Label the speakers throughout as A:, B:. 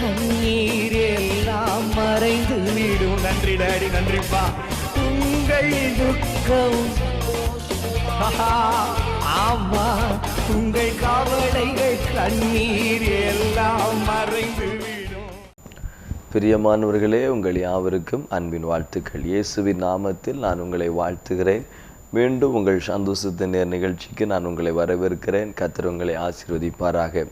A: கண்ணீர் எல்லாம் மறைந்து நன்றி டாடி நன்றிப்பா உங்கள் துக்கம் ஆமா உங்கள் கண்ணீர் எல்லாம் மறைந்து
B: பிரியமானவர்களே உங்கள் யாவருக்கும் அன்பின் வாழ்த்துக்கள் இயேசுவின் நாமத்தில் நான் உங்களை வாழ்த்துகிறேன் மீண்டும் உங்கள் சந்தோஷத்தின் நிகழ்ச்சிக்கு நான் உங்களை வரவேற்கிறேன் கத்திர உங்களை ஆசீர்வதிப்பாராக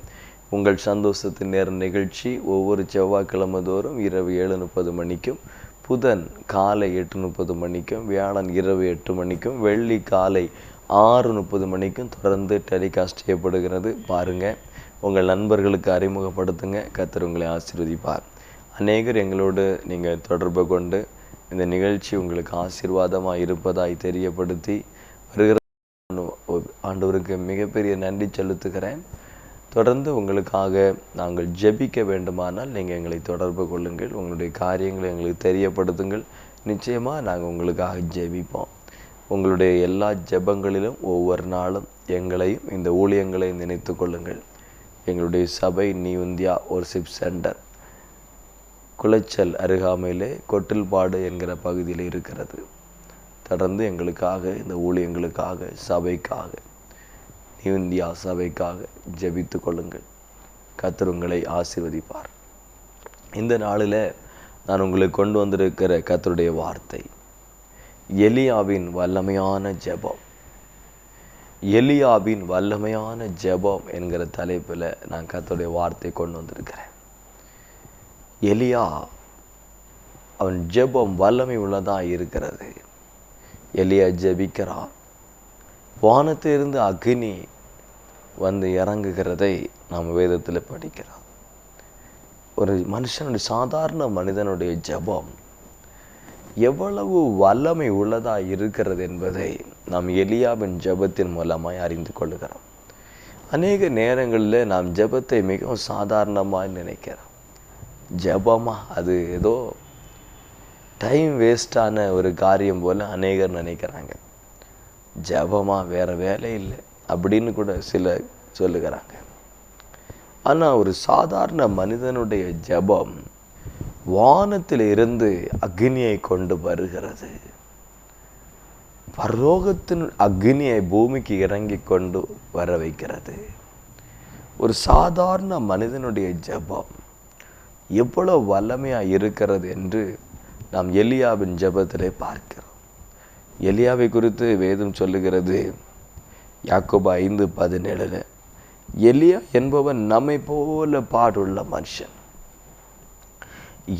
B: உங்கள் சந்தோஷத்தின் நேர நிகழ்ச்சி ஒவ்வொரு செவ்வாய்க்கிழமை தோறும் இரவு ஏழு முப்பது மணிக்கும் புதன் காலை எட்டு முப்பது மணிக்கும் வியாழன் இரவு எட்டு மணிக்கும் வெள்ளி காலை ஆறு முப்பது மணிக்கும் தொடர்ந்து டெலிகாஸ்ட் செய்யப்படுகிறது பாருங்கள் உங்கள் நண்பர்களுக்கு அறிமுகப்படுத்துங்க கத்தர் உங்களை ஆசீர்வதிப்பார் அநேகர் எங்களோடு நீங்கள் தொடர்பு கொண்டு இந்த நிகழ்ச்சி உங்களுக்கு ஆசீர்வாதமாக இருப்பதாய் தெரியப்படுத்தி வருகிற ஆண்டவருக்கு மிகப்பெரிய நன்றி செலுத்துகிறேன் தொடர்ந்து உங்களுக்காக நாங்கள் ஜெபிக்க வேண்டுமானால் நீங்கள் எங்களை தொடர்பு கொள்ளுங்கள் உங்களுடைய காரியங்களை எங்களுக்கு தெரியப்படுத்துங்கள் நிச்சயமாக நாங்கள் உங்களுக்காக ஜெபிப்போம் உங்களுடைய எல்லா ஜெபங்களிலும் ஒவ்வொரு நாளும் எங்களையும் இந்த ஊழியங்களை நினைத்து கொள்ளுங்கள் எங்களுடைய சபை நியூந்தியா ஒர்ஷிப் சென்டர் குளச்சல் அருகாமையிலே கொட்டில்பாடு என்கிற பகுதியில் இருக்கிறது தொடர்ந்து எங்களுக்காக இந்த ஊழியங்களுக்காக சபைக்காக இந்தியா சபைக்காக ஜபித்து கொள்ளுங்கள் கத்தர் உங்களை ஆசிர்வதிப்பார் இந்த நாளில் நான் உங்களுக்கு கொண்டு வந்திருக்கிற கத்தருடைய வார்த்தை எலியாவின் வல்லமையான ஜெபம் எலியாவின் வல்லமையான ஜெபம் என்கிற தலைப்பில் நான் கத்தருடைய வார்த்தை கொண்டு வந்திருக்கிறேன் எலியா அவன் ஜெபம் வல்லமை உள்ளதாக இருக்கிறது எலியா ஜபிக்கிறான் வானத்திலிருந்து அக்னி வந்து இறங்குகிறதை நாம் வேதத்தில் படிக்கிறோம் ஒரு மனுஷனுடைய சாதாரண மனிதனுடைய ஜபம் எவ்வளவு வல்லமை உள்ளதாக இருக்கிறது என்பதை நாம் எலியாவின் ஜபத்தின் மூலமாய் அறிந்து கொள்கிறோம் அநேக நேரங்களில் நாம் ஜபத்தை மிகவும் சாதாரணமாக நினைக்கிறோம் ஜபமாக அது ஏதோ டைம் வேஸ்டான ஒரு காரியம் போல் அநேகர் நினைக்கிறாங்க ஜபமாக வேறு வேலை இல்லை அப்படின்னு கூட சில சொல்லுகிறாங்க ஆனால் ஒரு சாதாரண மனிதனுடைய ஜபம் வானத்தில் இருந்து அக்னியை கொண்டு வருகிறது பரோகத்தின் அக்னியை பூமிக்கு இறங்கி கொண்டு வர வைக்கிறது ஒரு சாதாரண மனிதனுடைய ஜபம் எவ்வளோ வல்லமையாக இருக்கிறது என்று நாம் எலியாவின் ஜபத்திலே பார்க்கிறோம் எலியாவை குறித்து வேதம் சொல்லுகிறது யாக்கோபா ஐந்து பதினேழில் எலியா என்பவன் நம்மை போல பாடுள்ள மனுஷன்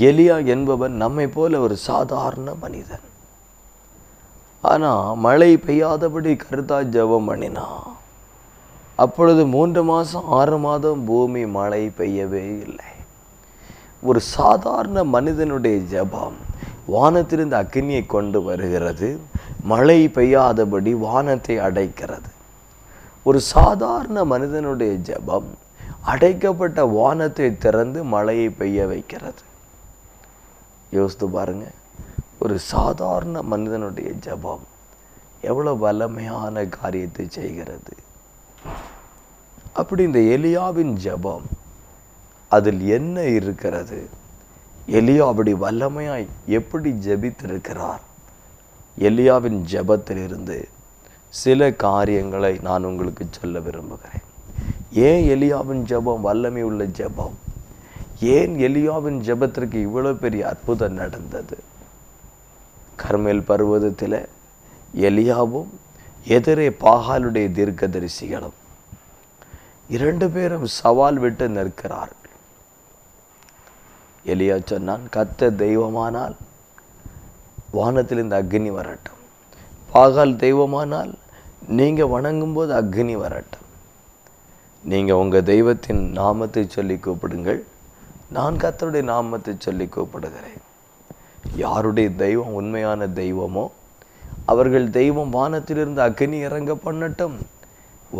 B: எலியா என்பவன் நம்மை போல ஒரு சாதாரண மனிதன் ஆனால் மழை பெய்யாதபடி கருத்தா ஜபம் பண்ணினான் அப்பொழுது மூன்று மாதம் ஆறு மாதம் பூமி மழை பெய்யவே இல்லை ஒரு சாதாரண மனிதனுடைய ஜபம் வானத்திலிருந்து அக்னியை கொண்டு வருகிறது மழை பெய்யாதபடி வானத்தை அடைக்கிறது ஒரு சாதாரண மனிதனுடைய ஜபம் அடைக்கப்பட்ட வானத்தை திறந்து மழையை பெய்ய வைக்கிறது யோசித்து பாருங்க ஒரு சாதாரண மனிதனுடைய ஜபம் எவ்வளோ வல்லமையான காரியத்தை செய்கிறது அப்படி இந்த எலியாவின் ஜபம் அதில் என்ன இருக்கிறது எலியா அப்படி வல்லமையாய் எப்படி ஜபித்திருக்கிறார் எலியாவின் ஜபத்திலிருந்து சில காரியங்களை நான் உங்களுக்கு சொல்ல விரும்புகிறேன் ஏன் எலியாவின் ஜபம் வல்லமை உள்ள ஜபம் ஏன் எலியாவின் ஜபத்திற்கு இவ்வளோ பெரிய அற்புதம் நடந்தது கர்மேல் பருவதத்தில் எலியாவும் எதிரே பாகாலுடைய தீர்க்கதரிசிகளும் இரண்டு பேரும் சவால் விட்டு நிற்கிறார்கள் எலியா சொன்னான் கத்த தெய்வமானால் வானத்தில் இந்த அக்னி வரட்டும் பாகால் தெய்வமானால் நீங்கள் வணங்கும்போது அக்னி வரட்டும் நீங்கள் உங்கள் தெய்வத்தின் நாமத்தை சொல்லி கூப்பிடுங்கள் நான் கத்தருடைய நாமத்தை சொல்லி கூப்பிடுகிறேன் யாருடைய தெய்வம் உண்மையான தெய்வமோ அவர்கள் தெய்வம் வானத்திலிருந்து அக்னி இறங்க பண்ணட்டும்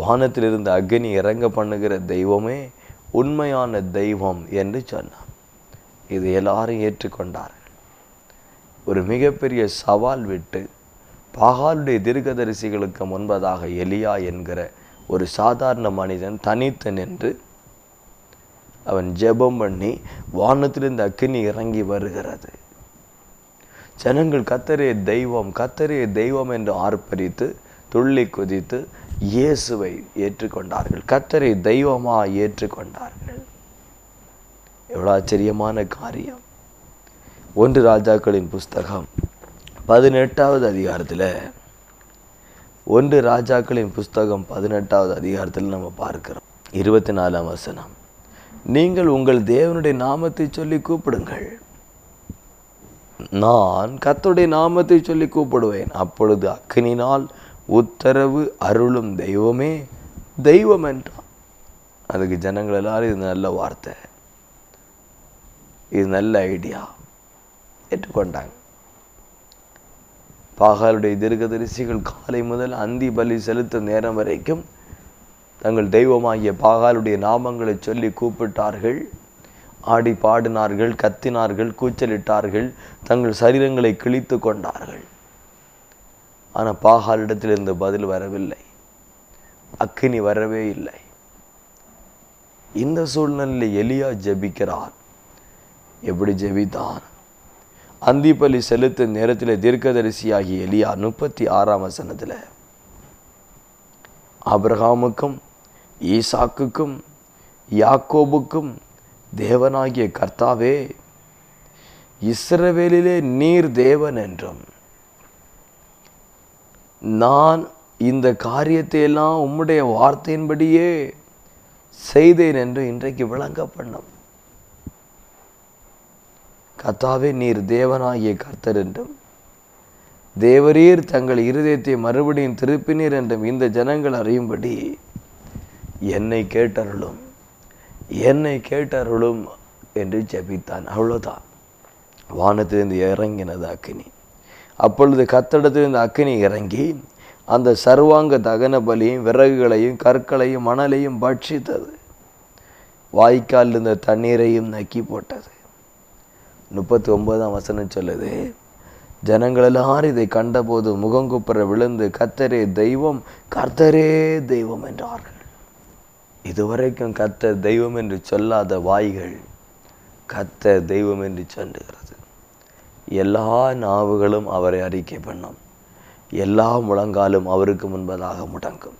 B: வானத்திலிருந்து அக்னி இறங்க பண்ணுகிற தெய்வமே உண்மையான தெய்வம் என்று சொன்னான் இது எல்லாரும் ஏற்றுக்கொண்டார்கள் ஒரு மிகப்பெரிய சவால் விட்டு பாகாலுடைய தீர்க்கதரிசிகளுக்கு முன்பதாக எலியா என்கிற ஒரு சாதாரண மனிதன் தனித்து நின்று அவன் ஜெபம் பண்ணி வானத்திலிருந்து அக்கினி இறங்கி வருகிறது ஜனங்கள் கத்தரே தெய்வம் கத்தரே தெய்வம் என்று ஆர்ப்பரித்து துள்ளி குதித்து இயேசுவை ஏற்றுக்கொண்டார்கள் கத்தரை தெய்வமாக ஏற்றுக்கொண்டார்கள் எவ்வளோ ஆச்சரியமான காரியம் ஒன்று ராஜாக்களின் புஸ்தகம் பதினெட்டாவது அதிகாரத்தில் ஒன்று ராஜாக்களின் புஸ்தகம் பதினெட்டாவது அதிகாரத்தில் நம்ம பார்க்கிறோம் இருபத்தி நாலாம் வசனம் நீங்கள் உங்கள் தேவனுடைய நாமத்தை சொல்லி கூப்பிடுங்கள் நான் கத்தருடைய நாமத்தை சொல்லி கூப்பிடுவேன் அப்பொழுது அக்கினால் உத்தரவு அருளும் தெய்வமே தெய்வம் என்றான் அதுக்கு ஜனங்கள் எல்லாரும் இது நல்ல வார்த்தை இது நல்ல ஐடியா ஏற்றுக்கொண்டாங்க பாகாலுடைய தீர்க்கதரிசிகள் காலை முதல் அந்தி பலி செலுத்தும் நேரம் வரைக்கும் தங்கள் தெய்வமாகிய பாகாலுடைய நாமங்களை சொல்லி கூப்பிட்டார்கள் ஆடி பாடினார்கள் கத்தினார்கள் கூச்சலிட்டார்கள் தங்கள் சரீரங்களை கிழித்து கொண்டார்கள் ஆனால் பாகாலிடத்தில் இருந்து பதில் வரவில்லை அக்கினி வரவே இல்லை இந்த சூழ்நிலையில் எலியா ஜபிக்கிறார் எப்படி ஜபித்தான் அந்திப்பலி செலுத்தும் நேரத்தில் தீர்க்கதரிசியாகி எலியா முப்பத்தி ஆறாம் வசனத்தில் அப்ரஹாமுக்கும் ஈசாக்குக்கும் யாக்கோபுக்கும் தேவனாகிய கர்த்தாவே இஸ்ரவேலிலே நீர் தேவன் என்றும் நான் இந்த காரியத்தை எல்லாம் உம்முடைய வார்த்தையின்படியே செய்தேன் என்று இன்றைக்கு விளங்க பண்ணும் கத்தாவே நீர் தேவனாகிய கர்த்தர் என்றும் தேவரீர் தங்கள் இருதயத்தை மறுபடியும் திருப்பினீர் என்றும் இந்த ஜனங்கள் அறியும்படி என்னை கேட்டருளும் என்னை கேட்டருளும் என்று ஜபித்தான் அவ்வளோதான் வானத்திலிருந்து இறங்கினது அக்னி அப்பொழுது கத்தடத்திலிருந்து அக்னி இறங்கி அந்த சர்வாங்க தகன பலியும் விறகுகளையும் கற்களையும் மணலையும் பட்சித்தது வாய்க்கால் இருந்த தண்ணீரையும் நக்கி போட்டது முப்பத்தி ஒன்பதாம் வசனம் சொல்லுது ஜனங்கள் எல்லாரும் இதை கண்டபோது முகங்குப்புற விழுந்து கத்தரே தெய்வம் கர்த்தரே தெய்வம் என்றார்கள் இதுவரைக்கும் கத்த தெய்வம் என்று சொல்லாத வாய்கள் கத்த தெய்வம் என்று சொல்லுகிறது எல்லா நாவுகளும் அவரை அறிக்கை பண்ணும் எல்லா முழங்காலும் அவருக்கு முன்பதாக முடங்கும்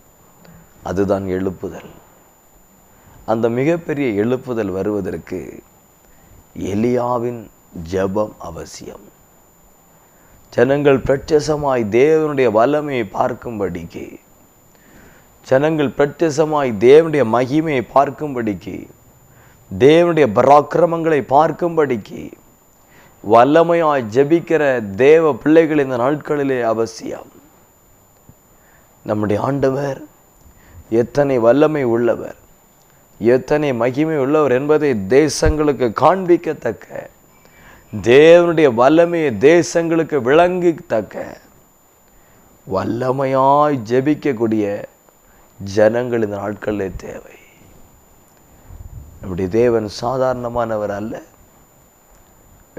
B: அதுதான் எழுப்புதல் அந்த மிகப்பெரிய எழுப்புதல் வருவதற்கு எலியாவின் ஜபம் அவசியம் ஜனங்கள் பிரத்யசமாய் தேவனுடைய வல்லமையை பார்க்கும்படிக்கு ஜனங்கள் பிரத்யசமாய் தேவனுடைய மகிமையை பார்க்கும்படிக்கு தேவனுடைய பராக்கிரமங்களை பார்க்கும்படிக்கு வல்லமையாய் ஜபிக்கிற தேவ பிள்ளைகள் இந்த நாட்களிலே அவசியம் நம்முடைய ஆண்டவர் எத்தனை வல்லமை உள்ளவர் எத்தனை மகிமை உள்ளவர் என்பதை தேசங்களுக்கு காண்பிக்கத்தக்க தேவனுடைய வல்லமையை தேசங்களுக்கு விளங்கி தக்க வல்லமையாய் ஜபிக்கக்கூடிய ஜனங்கள் இந்த நாட்களிலே தேவை நம்முடைய தேவன் சாதாரணமானவர் அல்ல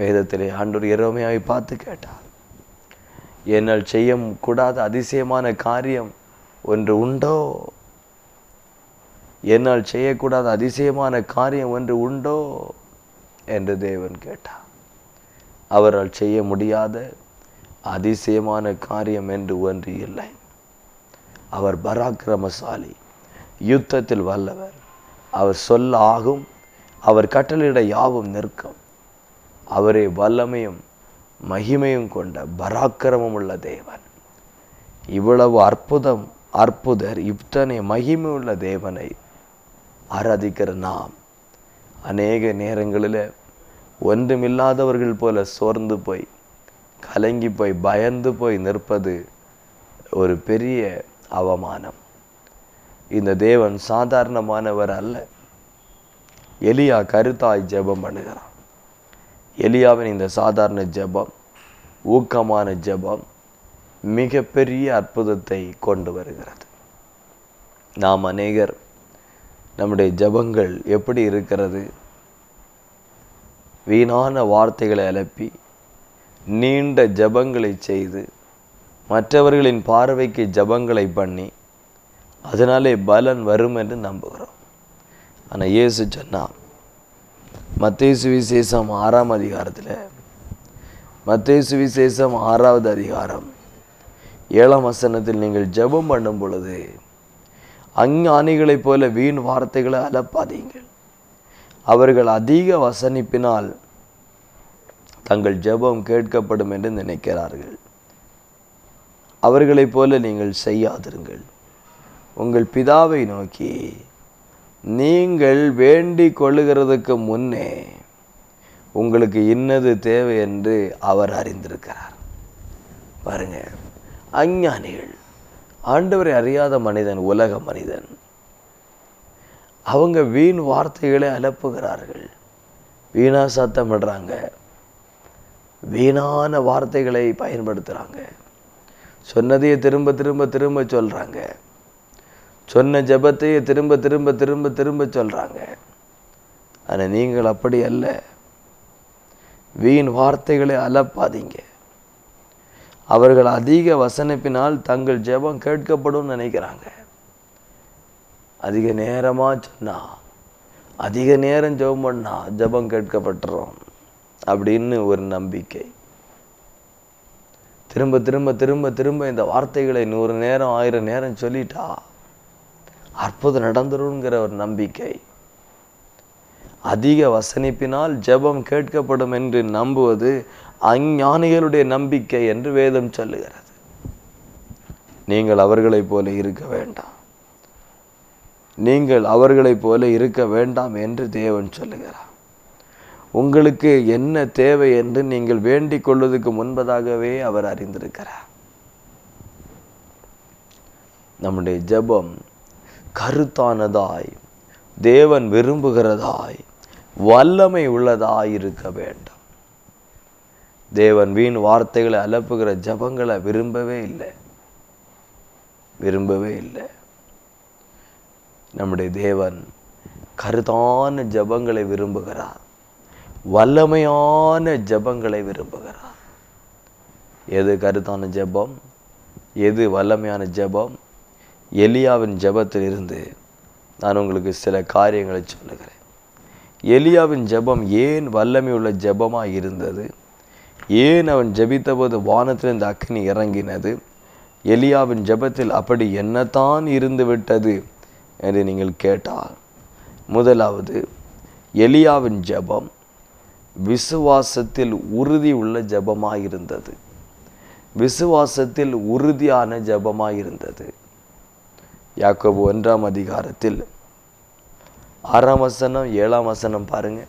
B: வேதத்திலே ஆண்டோர் இரவமையாய் பார்த்து கேட்டார் என்னால் செய்ய கூடாத அதிசயமான காரியம் ஒன்று உண்டோ என்னால் செய்யக்கூடாத அதிசயமான காரியம் ஒன்று உண்டோ என்று தேவன் கேட்டார் அவரால் செய்ய முடியாத அதிசயமான காரியம் என்று ஒன்று இல்லை அவர் பராக்கிரமசாலி யுத்தத்தில் வல்லவர் அவர் சொல்ல ஆகும் அவர் கட்டளையிட யாவும் நிற்கும் அவரே வல்லமையும் மகிமையும் கொண்ட பராக்கிரமம் உள்ள தேவன் இவ்வளவு அற்புதம் அற்புதர் இத்தனை மகிமை உள்ள தேவனை ஆராதிக்கிற நாம் அநேக நேரங்களில் ஒன்றுமில்லாதவர்கள் போல சோர்ந்து போய் கலங்கி போய் பயந்து போய் நிற்பது ஒரு பெரிய அவமானம் இந்த தேவன் சாதாரணமானவர் அல்ல எலியா கருத்தாய் ஜெபம் பண்ணுகிறான் எலியாவின் இந்த சாதாரண ஜெபம் ஊக்கமான ஜெபம் மிகப்பெரிய அற்புதத்தை கொண்டு வருகிறது நாம் அநேகர் நம்முடைய ஜபங்கள் எப்படி இருக்கிறது வீணான வார்த்தைகளை அலப்பி நீண்ட ஜபங்களை செய்து மற்றவர்களின் பார்வைக்கு ஜபங்களை பண்ணி அதனாலே பலன் வரும் என்று நம்புகிறோம் ஆனால் இயேசு சொன்னால் மத்திய சுவிசேஷம் ஆறாம் அதிகாரத்தில் மத்திய சுவிசேஷம் ஆறாவது அதிகாரம் ஏழாம் வசனத்தில் நீங்கள் ஜபம் பண்ணும் பொழுது அஞ்ஞானிகளைப் போல வீண் வார்த்தைகளை அலப்பாதீங்கள் அவர்கள் அதிக வசனிப்பினால் தங்கள் ஜெபம் கேட்கப்படும் என்று நினைக்கிறார்கள் அவர்களைப் போல நீங்கள் செய்யாதிருங்கள் உங்கள் பிதாவை நோக்கி நீங்கள் வேண்டிக் கொள்ளுகிறதுக்கு முன்னே உங்களுக்கு இன்னது தேவை என்று அவர் அறிந்திருக்கிறார் பாருங்க அஞ்ஞானிகள் ஆண்டவரை அறியாத மனிதன் உலக மனிதன் அவங்க வீண் வார்த்தைகளை அலப்புகிறார்கள் வீணாக சத்தமிடுறாங்க வீணான வார்த்தைகளை பயன்படுத்துகிறாங்க சொன்னதையே திரும்ப திரும்ப திரும்ப சொல்கிறாங்க சொன்ன ஜபத்தையே திரும்ப திரும்ப திரும்ப திரும்ப சொல்கிறாங்க ஆனால் நீங்கள் அப்படி அல்ல வீண் வார்த்தைகளை அலப்பாதீங்க அவர்கள் அதிக வசனப்பினால் தங்கள் ஜெபம் கேட்கப்படும் நினைக்கிறாங்க அதிக நேரமாக சொன்னால் அதிக நேரம் ஜெபம் பண்ணால் ஜெபம் கேட்கப்பட்டுறோம் அப்படின்னு ஒரு நம்பிக்கை திரும்ப திரும்ப திரும்ப திரும்ப இந்த வார்த்தைகளை நூறு நேரம் ஆயிரம் நேரம் சொல்லிட்டா அற்புதம் நடந்துருங்கிற ஒரு நம்பிக்கை அதிக வசனிப்பினால் ஜெபம் கேட்கப்படும் என்று நம்புவது அஞ்ஞானிகளுடைய நம்பிக்கை என்று வேதம் சொல்லுகிறது நீங்கள் அவர்களைப் போல இருக்க வேண்டாம் நீங்கள் அவர்களைப் போல இருக்க வேண்டாம் என்று தேவன் சொல்லுகிறார் உங்களுக்கு என்ன தேவை என்று நீங்கள் வேண்டிக் கொள்வதற்கு முன்பதாகவே அவர் அறிந்திருக்கிறார் நம்முடைய ஜபம் கருத்தானதாய் தேவன் விரும்புகிறதாய் வல்லமை உள்ளதாய் இருக்க வேண்டும் தேவன் வீண் வார்த்தைகளை அலப்புகிற ஜபங்களை விரும்பவே இல்லை விரும்பவே இல்லை நம்முடைய தேவன் கருத்தான ஜபங்களை விரும்புகிறார் வல்லமையான ஜபங்களை விரும்புகிறார் எது கருத்தான ஜபம் எது வல்லமையான ஜபம் எலியாவின் ஜபத்தில் இருந்து நான் உங்களுக்கு சில காரியங்களை சொல்லுகிறேன் எலியாவின் ஜபம் ஏன் வல்லமை உள்ள ஜபமாக இருந்தது ஏன் அவன் ஜபித்தபோது வானத்திலிருந்து அக்னி இறங்கினது எலியாவின் ஜபத்தில் அப்படி என்னத்தான் இருந்து விட்டது என்று நீங்கள் கேட்டால் முதலாவது எலியாவின் ஜபம் விசுவாசத்தில் உறுதி உள்ள ஜபமாக இருந்தது விசுவாசத்தில் உறுதியான ஜபமாக இருந்தது யாக்கோபு ஒன்றாம் அதிகாரத்தில் ஆறாம் வசனம் ஏழாம் வசனம் பாருங்க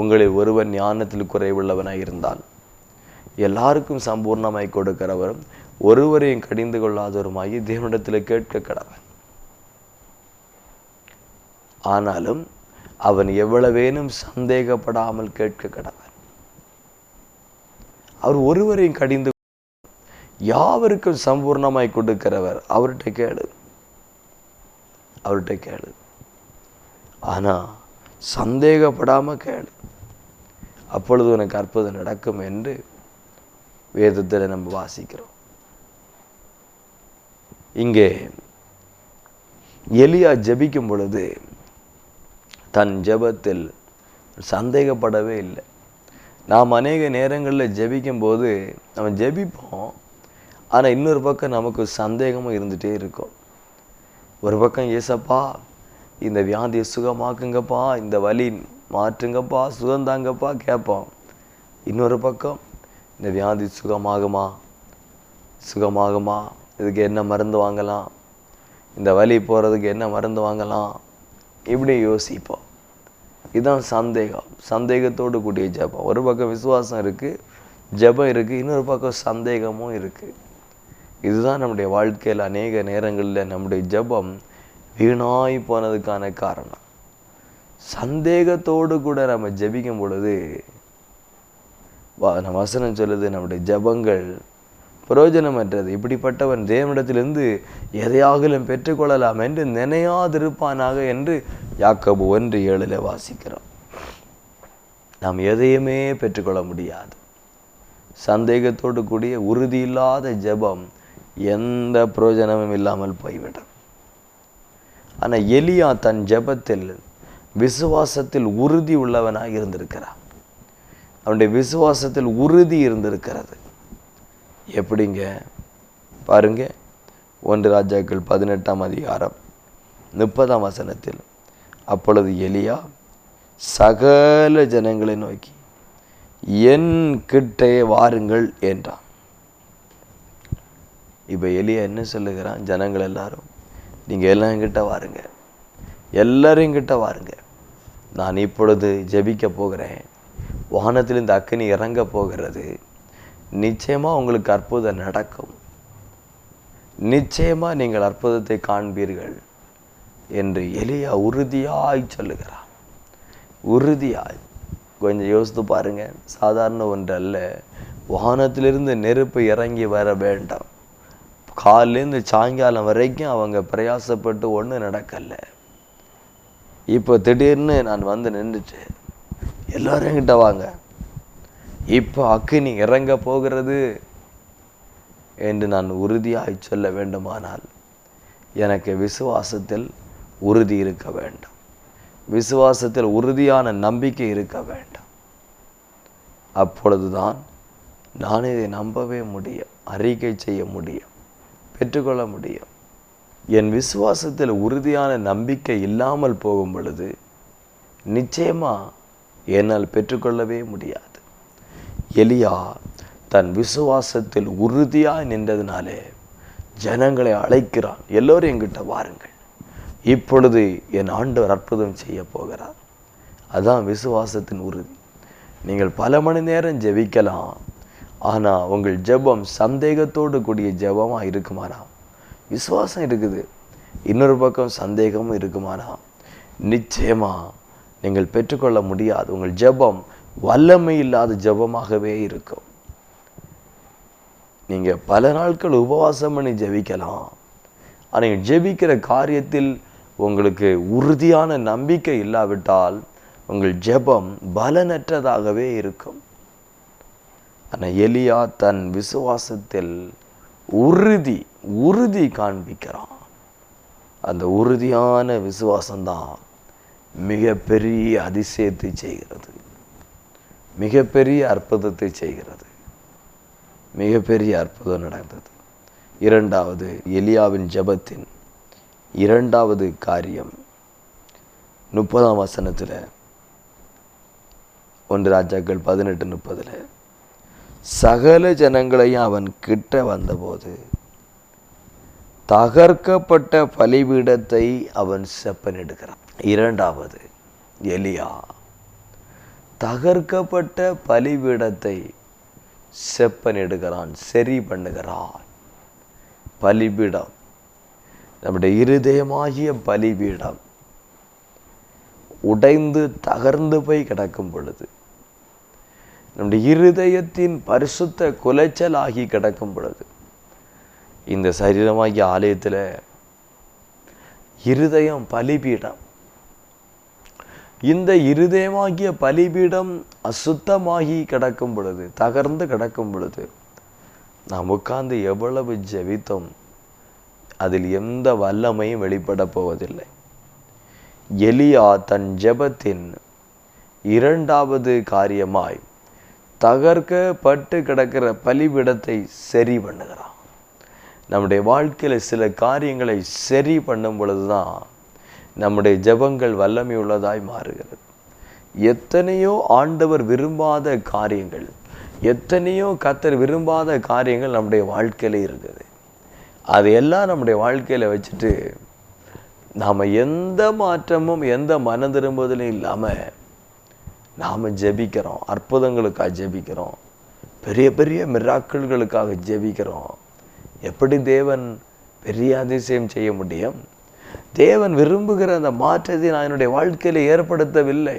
B: உங்களில் ஒருவன் ஞானத்தில் குறைவுள்ளவனாக இருந்தால் எல்லாருக்கும் சம்பூர்ணமாய் கொடுக்கிறவரும் ஒருவரையும் கடிந்து கொள்ளாதவருமாகி தேவனிடத்தில் கேட்க கடவன் ஆனாலும் அவன் எவ்வளவேனும் சந்தேகப்படாமல் கேட்க கடவன் அவர் ஒருவரையும் கடிந்து யாவருக்கும் சம்பூர்ணமாய் கொடுக்கிறவர் அவர்கிட்ட கேளு அவர்கிட்ட கேளு ஆனா சந்தேகப்படாமல் கேளு அப்பொழுது உனக்கு அற்புதம் நடக்கும் என்று வேதத்தில் நம்ம வாசிக்கிறோம் இங்கே எலியா ஜபிக்கும் பொழுது தன் ஜபத்தில் சந்தேகப்படவே இல்லை நாம் அநேக நேரங்களில் ஜெபிக்கும்போது நம்ம ஜெபிப்போம் ஆனால் இன்னொரு பக்கம் நமக்கு சந்தேகமும் இருந்துகிட்டே இருக்கும் ஒரு பக்கம் ஏசப்பா இந்த வியாதியை சுகமாக்குங்கப்பா இந்த வலி மாற்றுங்கப்பா சுகந்தாங்கப்பா கேட்போம் இன்னொரு பக்கம் இந்த வியாதி சுகமாகுமா சுகமாகுமா இதுக்கு என்ன மருந்து வாங்கலாம் இந்த வலி போகிறதுக்கு என்ன மருந்து வாங்கலாம் இப்படி யோசிப்போம் இதுதான் சந்தேகம் சந்தேகத்தோடு கூடிய ஜபம் ஒரு பக்கம் விசுவாசம் இருக்குது ஜபம் இருக்குது இன்னொரு பக்கம் சந்தேகமும் இருக்குது இதுதான் நம்முடைய வாழ்க்கையில் அநேக நேரங்களில் நம்முடைய ஜபம் வீணாய் போனதுக்கான காரணம் சந்தேகத்தோடு கூட நம்ம ஜபிக்கும் பொழுது நம்ம வசனம் சொல்லுது நம்முடைய ஜபங்கள் பிரயோஜனமற்றது இப்படிப்பட்டவன் தேவனிடத்திலிருந்து எதையாகலும் பெற்றுக்கொள்ளலாம் என்று நினையாதிருப்பானாக என்று யாக்கபு ஒன்று ஏழில் வாசிக்கிறோம் நாம் எதையுமே பெற்றுக்கொள்ள முடியாது சந்தேகத்தோடு கூடிய உறுதியில்லாத ஜபம் எந்த பிரயோஜனமும் இல்லாமல் போய்விடும் ஆனால் எலியா தன் ஜபத்தில் விசுவாசத்தில் உறுதி உள்ளவனாக இருந்திருக்கிறான் அவனுடைய விசுவாசத்தில் உறுதி இருந்திருக்கிறது எப்படிங்க பாருங்க ஒன்று ராஜாக்கள் பதினெட்டாம் அதிகாரம் முப்பதாம் வசனத்தில் அப்பொழுது எலியா சகல ஜனங்களை நோக்கி என் கிட்டே வாருங்கள் என்றான் இப்போ எலியா என்ன சொல்லுகிறான் ஜனங்கள் எல்லாரும் நீங்கள் எல்லாங்கிட்ட வாருங்க எல்லாரையும் கிட்ட வாருங்க நான் இப்பொழுது ஜபிக்க போகிறேன் இந்த அக்கினி இறங்க போகிறது நிச்சயமாக உங்களுக்கு அற்புதம் நடக்கும் நிச்சயமாக நீங்கள் அற்புதத்தை காண்பீர்கள் என்று எளியா உறுதியாய் சொல்லுகிறார் உறுதியாய் கொஞ்சம் யோசித்து பாருங்கள் சாதாரண ஒன்று அல்ல வானத்திலிருந்து நெருப்பு இறங்கி வர வேண்டாம் காலிலேருந்து சாயங்காலம் வரைக்கும் அவங்க பிரயாசப்பட்டு ஒன்றும் நடக்கலை இப்போ திடீர்னு நான் வந்து நின்றுச்சு எல்லோரும் என்கிட்ட வாங்க இப்போ அக்னி இறங்க போகிறது என்று நான் உறுதியாய் சொல்ல வேண்டுமானால் எனக்கு விசுவாசத்தில் உறுதி இருக்க வேண்டும் விசுவாசத்தில் உறுதியான நம்பிக்கை இருக்க வேண்டும் அப்பொழுதுதான் நான் இதை நம்பவே முடியும் அறிக்கை செய்ய முடியும் பெற்றுக்கொள்ள முடியும் என் விசுவாசத்தில் உறுதியான நம்பிக்கை இல்லாமல் போகும் பொழுது நிச்சயமாக என்னால் பெற்றுக்கொள்ளவே முடியாது எலியா தன் விசுவாசத்தில் உறுதியாக நின்றதுனாலே ஜனங்களை அழைக்கிறான் எல்லோரும் எங்கிட்ட வாருங்கள் இப்பொழுது என் ஆண்டவர் அற்புதம் செய்ய போகிறார் அதான் விசுவாசத்தின் உறுதி நீங்கள் பல மணி நேரம் ஜெபிக்கலாம் ஆனால் உங்கள் ஜெபம் சந்தேகத்தோடு கூடிய ஜெபமாக இருக்குமானா விசுவாசம் இருக்குது இன்னொரு பக்கம் சந்தேகமும் இருக்குமானா நிச்சயமாக நீங்கள் பெற்றுக்கொள்ள முடியாது உங்கள் ஜெபம் வல்லமை இல்லாத ஜபமாகவே இருக்கும் நீங்கள் பல நாட்கள் உபவாசம் பண்ணி ஜபிக்கலாம் ஆனால் ஜெபிக்கிற காரியத்தில் உங்களுக்கு உறுதியான நம்பிக்கை இல்லாவிட்டால் உங்கள் ஜெபம் பலனற்றதாகவே இருக்கும் ஆனால் எலியா தன் விசுவாசத்தில் உறுதி உறுதி காண்பிக்கிறான் அந்த உறுதியான விசுவாசம்தான் மிகப்பெரிய அதிசயத்தை செய்கிறது மிகப்பெரிய அற்புதத்தை செய்கிறது மிகப்பெரிய அற்புதம் நடந்தது இரண்டாவது எலியாவின் ஜபத்தின் இரண்டாவது காரியம் முப்பதாம் வசனத்தில் ஒன்று ராஜாக்கள் பதினெட்டு முப்பதில் சகல ஜனங்களையும் அவன் கிட்ட வந்தபோது தகர்க்கப்பட்ட பலிபீடத்தை அவன் செப்பனிடுகிறான் இரண்டாவது எலியா தகர்க்கப்பட்ட பலிபீடத்தை செப்பனிடுகிறான் சரி பண்ணுகிறான் பலிபீடம் நம்முடைய இருதயமாகிய பலிபீடம் உடைந்து தகர்ந்து போய் கிடக்கும் பொழுது நம்முடைய இருதயத்தின் பரிசுத்த ஆகி கிடக்கும் பொழுது இந்த சரீரமாகிய ஆலயத்தில் இருதயம் பலிபீடம் இந்த இருதயமாகிய பலிபீடம் அசுத்தமாகி கிடக்கும் பொழுது தகர்ந்து கிடக்கும் பொழுது நாம் உட்கார்ந்து எவ்வளவு ஜெபித்தோம் அதில் எந்த வல்லமையும் வெளிப்பட போவதில்லை எலியா தன் ஜெபத்தின் இரண்டாவது காரியமாய் தகர்க்கப்பட்டு கிடக்கிற பலிபீடத்தை சரி பண்ணுகிறான் நம்முடைய வாழ்க்கையில் சில காரியங்களை சரி பண்ணும் பொழுது தான் நம்முடைய ஜபங்கள் வல்லமை உள்ளதாய் மாறுகிறது எத்தனையோ ஆண்டவர் விரும்பாத காரியங்கள் எத்தனையோ கத்தர் விரும்பாத காரியங்கள் நம்முடைய வாழ்க்கையில் இருக்குது அதையெல்லாம் நம்முடைய வாழ்க்கையில் வச்சுட்டு நாம் எந்த மாற்றமும் எந்த மன திரும்புதலும் இல்லாமல் நாம் ஜெபிக்கிறோம் அற்புதங்களுக்காக ஜெபிக்கிறோம் பெரிய பெரிய மிராக்கள்களுக்காக ஜெபிக்கிறோம் எப்படி தேவன் பெரிய அதிசயம் செய்ய முடியும் தேவன் விரும்புகிற அந்த மாற்றத்தை நான் என்னுடைய வாழ்க்கையில் ஏற்படுத்தவில்லை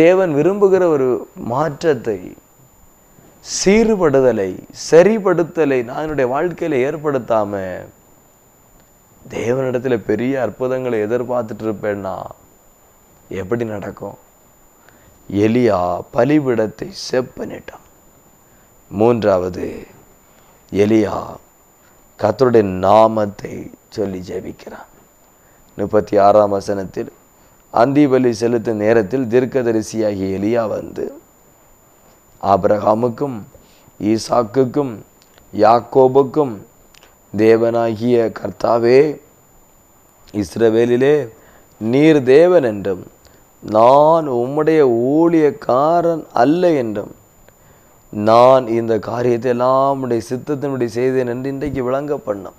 B: தேவன் விரும்புகிற ஒரு மாற்றத்தை சீர்படுதலை சரிப்படுத்தலை நான் என்னுடைய வாழ்க்கையில் ஏற்படுத்தாம தேவனிடத்தில் பெரிய அற்புதங்களை எதிர்பார்த்துட்டு இருப்பேன்னா எப்படி நடக்கும் எலியா பலிபிடத்தை செப்பனிட்டான் மூன்றாவது எலியா கத்தருடைய நாமத்தை சொல்லி ஜெபிக்கிறான் முப்பத்தி ஆறாம் வசனத்தில் அந்திபலி செலுத்தும் நேரத்தில் தீர்க்கதரிசியாகிய எலியா வந்து ஆபிரகாமுக்கும் ஈசாக்குக்கும் யாக்கோபுக்கும் தேவனாகிய கர்த்தாவே இஸ்ரவேலிலே நீர் தேவன் என்றும் நான் உம்முடைய ஊழியக்காரன் அல்ல என்றும் நான் இந்த காரியத்தை எல்லாம் சித்தத்தினுடைய செய்தேன் என்று இன்றைக்கு விளங்க பண்ணோம்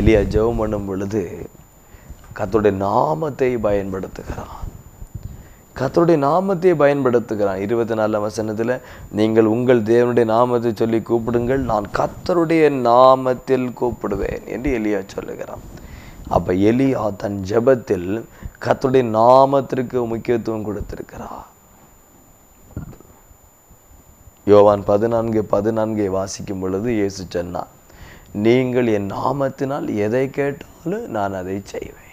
B: எலியா ஜெபம் பண்ணும் பொழுது கத்தருடைய நாமத்தை பயன்படுத்துகிறான் கத்தருடைய நாமத்தை பயன்படுத்துகிறான் இருபத்தி நாலாம் வசனத்தில் நீங்கள் உங்கள் தேவனுடைய நாமத்தை சொல்லி கூப்பிடுங்கள் நான் கத்தருடைய நாமத்தில் கூப்பிடுவேன் என்று எலியா சொல்லுகிறான் அப்போ எலியா தன் ஜபத்தில் கத்தருடைய நாமத்திற்கு முக்கியத்துவம் கொடுத்திருக்கிறார் யோவான் பதினான்கு பதினான்கை வாசிக்கும் பொழுது இயேசு சொன்னான் நீங்கள் என் நாமத்தினால் எதை கேட்டாலும் நான் அதை செய்வேன்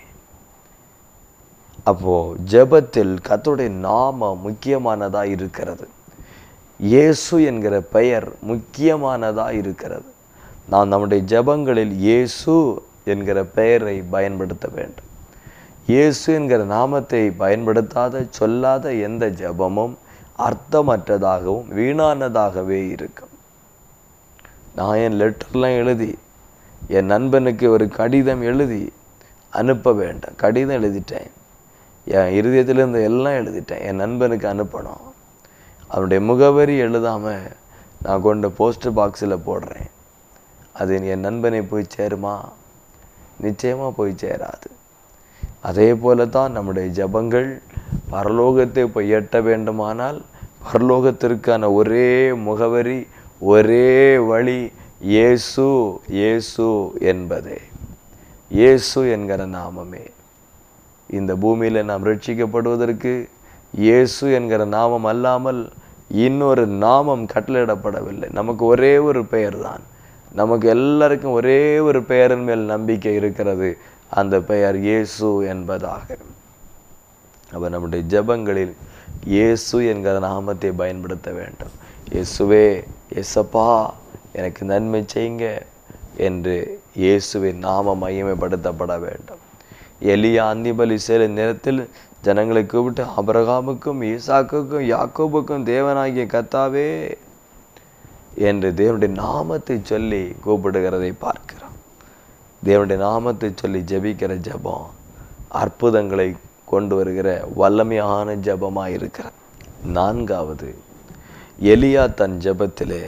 B: அப்போது ஜெபத்தில் கத்துடைய நாம முக்கியமானதாக இருக்கிறது இயேசு என்கிற பெயர் முக்கியமானதாக இருக்கிறது நாம் நம்முடைய ஜெபங்களில் இயேசு என்கிற பெயரை பயன்படுத்த வேண்டும் இயேசு என்கிற நாமத்தை பயன்படுத்தாத சொல்லாத எந்த ஜெபமும் அர்த்தமற்றதாகவும் வீணானதாகவே இருக்கும் நான் என் லெட்டர்லாம் எழுதி என் நண்பனுக்கு ஒரு கடிதம் எழுதி அனுப்ப வேண்டாம் கடிதம் எழுதிட்டேன் என் இருதயத்தில் இருந்த எல்லாம் எழுதிட்டேன் என் நண்பனுக்கு அனுப்பணும் அவனுடைய முகவரி எழுதாமல் நான் கொண்டு போஸ்ட் பாக்ஸில் போடுறேன் அது என் நண்பனை போய் சேருமா நிச்சயமாக போய் சேராது அதே போல தான் நம்முடைய ஜபங்கள் பரலோகத்தை போய் எட்ட வேண்டுமானால் பரலோகத்திற்கான ஒரே முகவரி ஒரே வழி இயேசு இயேசு என்பதே இயேசு என்கிற நாமமே இந்த பூமியில் நாம் ரட்சிக்கப்படுவதற்கு இயேசு என்கிற நாமம் அல்லாமல் இன்னொரு நாமம் கட்டளையிடப்படவில்லை நமக்கு ஒரே ஒரு பெயர் தான் நமக்கு எல்லாருக்கும் ஒரே ஒரு பெயரின் மேல் நம்பிக்கை இருக்கிறது அந்த பெயர் இயேசு என்பதாக அப்போ நம்முடைய ஜபங்களில் இயேசு என்கிற நாமத்தை பயன்படுத்த வேண்டும் இயேசுவே எசப்பா எனக்கு நன்மை செய்யுங்க என்று இயேசுவின் நாம மையமைப்படுத்தப்பட வேண்டும் எலியா அந்திபலி சேர நேரத்தில் ஜனங்களை கூப்பிட்டு அபரகாமுக்கும் ஈசாக்குக்கும் யாக்கோபுக்கும் தேவனாகிய கத்தாவே என்று தேவனுடைய நாமத்தை சொல்லி கூப்பிடுகிறதை பார்க்கிறோம் தேவனுடைய நாமத்தை சொல்லி ஜபிக்கிற ஜபம் அற்புதங்களை கொண்டு வருகிற வல்லமையான ஜபமாக இருக்கிறது நான்காவது எலியா தன் ஜபத்திலே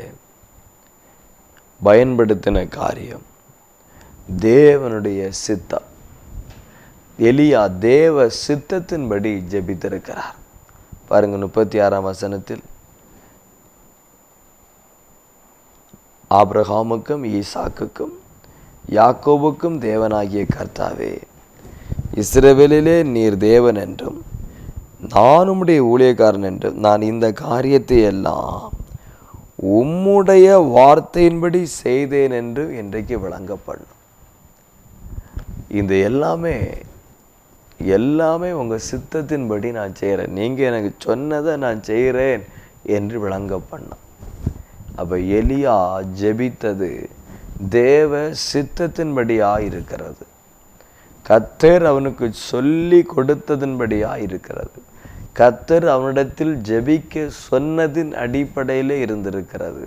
B: பயன்படுத்தின காரியம் தேவனுடைய சித்தம் எலியா தேவ சித்தத்தின்படி ஜபித்திருக்கிறார் பாருங்க முப்பத்தி ஆறாம் வசனத்தில் ஆப்ரஹாமுக்கும் ஈசாக்குக்கும் யாக்கோபுக்கும் தேவனாகிய கர்த்தாவே இஸ்ரேவேலிலே நீர் தேவன் என்றும் நான் உம்முடைய ஊழியக்காரன் என்றும் நான் இந்த காரியத்தை எல்லாம் உம்முடைய வார்த்தையின்படி செய்தேன் என்று இன்றைக்கு விளங்கப்படும் இந்த எல்லாமே எல்லாமே உங்கள் சித்தத்தின்படி நான் செய்கிறேன் நீங்கள் எனக்கு சொன்னதை நான் செய்கிறேன் என்று விளங்க பண்ணான் அப்போ எலியா ஜெபித்தது தேவ சித்தத்தின்படியாக இருக்கிறது கத்தர் அவனுக்கு சொல்லி கொடுத்ததின்படியாக இருக்கிறது கத்தர் அவனிடத்தில் ஜெபிக்க சொன்னதின் அடிப்படையில் இருந்திருக்கிறது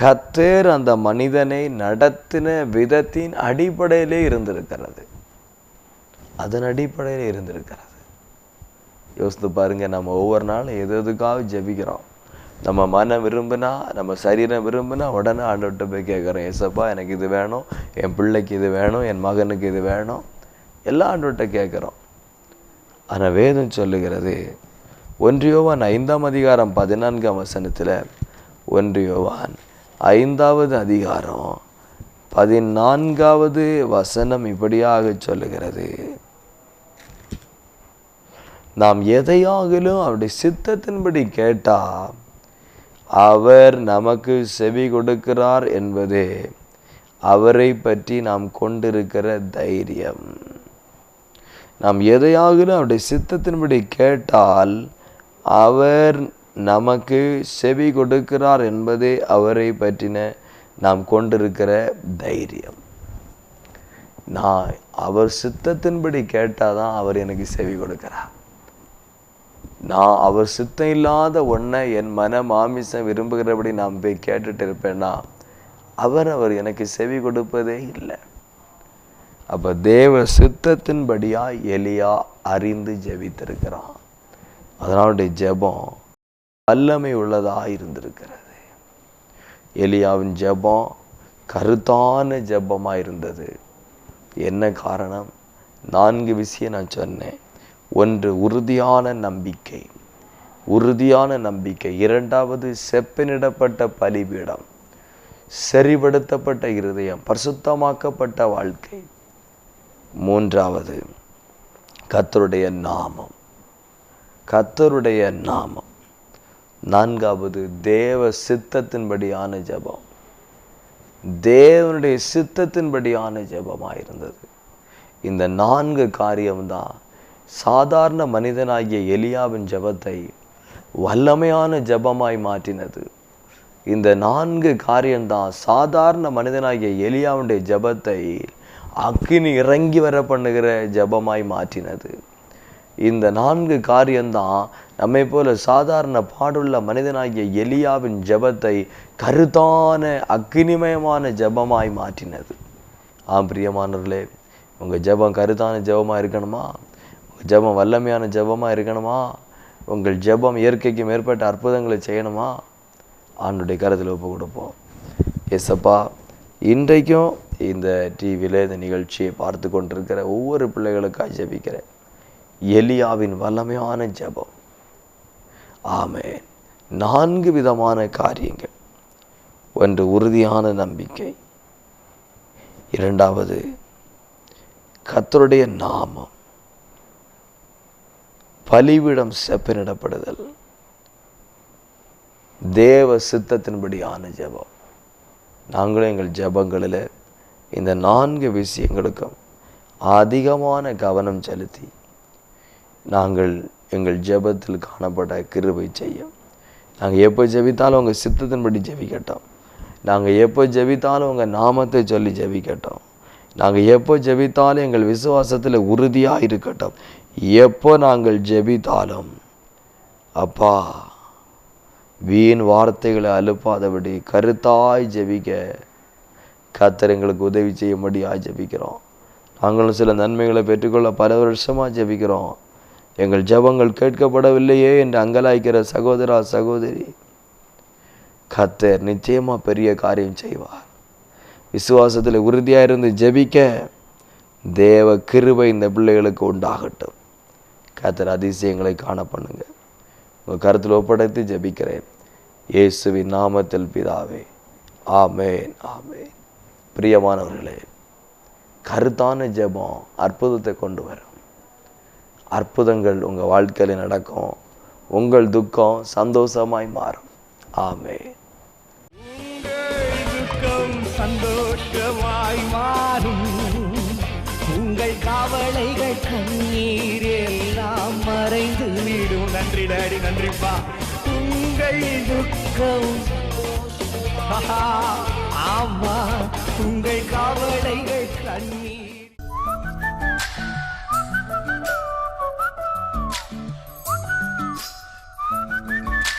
B: கத்தேர் அந்த மனிதனை நடத்தின விதத்தின் அடிப்படையிலே இருந்திருக்கிறது அதன் அடிப்படையில் இருந்திருக்கிறது யோசித்து பாருங்கள் நம்ம ஒவ்வொரு நாளும் எது எதுக்காக ஜபிக்கிறோம் நம்ம மனம் விரும்பினா நம்ம சரீரம் விரும்பினா உடனே ஆண்டோட்ட போய் கேட்குறோம் எசப்பா எனக்கு இது வேணும் என் பிள்ளைக்கு இது வேணும் என் மகனுக்கு இது வேணும் எல்லாம் ஆண்டோட்ட கேட்குறோம் ஆனால் வேதம் சொல்லுகிறது ஒன்றியோவான் ஐந்தாம் அதிகாரம் பதினான்காம் வசனத்தில் ஒன்றியோவான் ஐந்தாவது அதிகாரம் பதினான்காவது வசனம் இப்படியாக சொல்லுகிறது நாம் எதையாகிலும் அவருடைய சித்தத்தின்படி கேட்டால் அவர் நமக்கு செவி கொடுக்கிறார் என்பது அவரை பற்றி நாம் கொண்டிருக்கிற தைரியம் நாம் எதையாகிலும் அவருடைய சித்தத்தின்படி கேட்டால் அவர் நமக்கு செவி கொடுக்கிறார் என்பதே அவரை பற்றின நாம் கொண்டிருக்கிற தைரியம் நான் அவர் சித்தத்தின்படி கேட்டால் தான் அவர் எனக்கு செவி கொடுக்கிறார் நான் அவர் சித்தம் இல்லாத ஒன்றை என் மன மாமிசம் விரும்புகிறபடி நான் போய் கேட்டுட்டு இருப்பேன்னா அவர் அவர் எனக்கு செவி கொடுப்பதே இல்லை அப்போ தேவ சித்தத்தின்படியாக எலியா அறிந்து ஜெபித்திருக்கிறான் அதனாலுடைய ஜெபம் வல்லமை உள்ளதாக இருந்திருக்கிறது எலியாவின் ஜெபம் கருத்தான ஜெபமாக இருந்தது என்ன காரணம் நான்கு விஷயம் நான் சொன்னேன் ஒன்று உறுதியான நம்பிக்கை உறுதியான நம்பிக்கை இரண்டாவது செப்பனிடப்பட்ட பலிபீடம் செறிபடுத்தப்பட்ட இருதயம் பரிசுத்தமாக்கப்பட்ட வாழ்க்கை மூன்றாவது கத்தருடைய நாமம் கத்தருடைய நாமம் நான்காவது தேவ சித்தத்தின்படியான ஜபம் தேவனுடைய சித்தத்தின்படியான ஜபமாக இருந்தது இந்த நான்கு காரியம்தான் சாதாரண மனிதனாகிய எலியாவின் ஜபத்தை வல்லமையான ஜபமாய் மாற்றினது இந்த நான்கு காரியம்தான் சாதாரண மனிதனாகிய எலியாவுடைய ஜபத்தை அக்கினி இறங்கி வர பண்ணுகிற ஜபமாய் மாற்றினது இந்த நான்கு காரியம்தான் நம்மை போல சாதாரண பாடுள்ள மனிதனாகிய எலியாவின் ஜபத்தை கருத்தான அக்னிமயமான ஜபமாய் மாற்றினது ஆம் பிரியமானவர்களே உங்கள் ஜபம் கருத்தான ஜபமாக இருக்கணுமா ஜபம் வல்லமையான ஜபமாக இருக்கணுமா உங்கள் ஜபம் இயற்கைக்கு மேற்பட்ட அற்புதங்களை செய்யணுமா ஆண்டுடைய கருத்தில் ஒப்பு கொடுப்போம் எஸ்அப்பா இன்றைக்கும் இந்த டிவியில் இந்த நிகழ்ச்சியை பார்த்து கொண்டிருக்கிற ஒவ்வொரு பிள்ளைகளுக்காக ஜபிக்கிறேன் எலியாவின் வல்லமையான ஜபம் ஆமே நான்கு விதமான காரியங்கள் ஒன்று உறுதியான நம்பிக்கை இரண்டாவது கத்தருடைய நாமம் பலிவிடம் செப்பனிடப்படுதல் தேவ சித்தத்தின்படி ஆன ஜபம் நாங்களும் எங்கள் ஜபங்களில் இந்த நான்கு விஷயங்களுக்கும் அதிகமான கவனம் செலுத்தி நாங்கள் எங்கள் ஜபத்தில் காணப்பட்ட கிருபை செய்யும் நாங்கள் எப்போ ஜபித்தாலும் உங்கள் சித்தத்தின்படி ஜபிக்கட்டோம் நாங்கள் எப்போ ஜபித்தாலும் உங்கள் நாமத்தை சொல்லி ஜபிக்கட்டோம் நாங்கள் எப்போ ஜபித்தாலும் எங்கள் விசுவாசத்தில் உறுதியாக இருக்கட்டும் எப்போ நாங்கள் ஜெபித்தாலும் அப்பா வீண் வார்த்தைகளை அலுப்பாதபடி கருத்தாய் ஜெபிக்க கத்தர் எங்களுக்கு உதவி செய்யும்படியாக ஜெபிக்கிறோம் நாங்களும் சில நன்மைகளை பெற்றுக்கொள்ள பல வருஷமாக ஜெபிக்கிறோம் எங்கள் ஜபங்கள் கேட்கப்படவில்லையே என்று அங்கலாய்க்கிற சகோதரா சகோதரி கத்தர் நிச்சயமாக பெரிய காரியம் செய்வார் விசுவாசத்தில் உறுதியாக இருந்து ஜெபிக்க தேவ கிருபை இந்த பிள்ளைகளுக்கு உண்டாகட்டும் கத்தர் அதிசயங்களை காண பண்ணுங்க உங்கள் கருத்தில் ஒப்படைத்து ஜபிக்கிறேன் இயேசுவின் நாமத்தில் பிதாவே ஆமேன் ஆமேன் பிரியமானவர்களே கருத்தான ஜபம் அற்புதத்தை கொண்டு வரும் அற்புதங்கள் உங்கள் வாழ்க்கையில் நடக்கும் உங்கள் துக்கம் சந்தோஷமாய் மாறும் ஆமே துக்கம் சந்தோஷமாய் மாறும் உங்கள் கவலைகள் கண்ணீரே மறைந்து வீடும் நன்றி டாடி நன்றிப்பா உங்கள் துக்கம் ஆமா உங்கள் காவலைகள் கண்ணி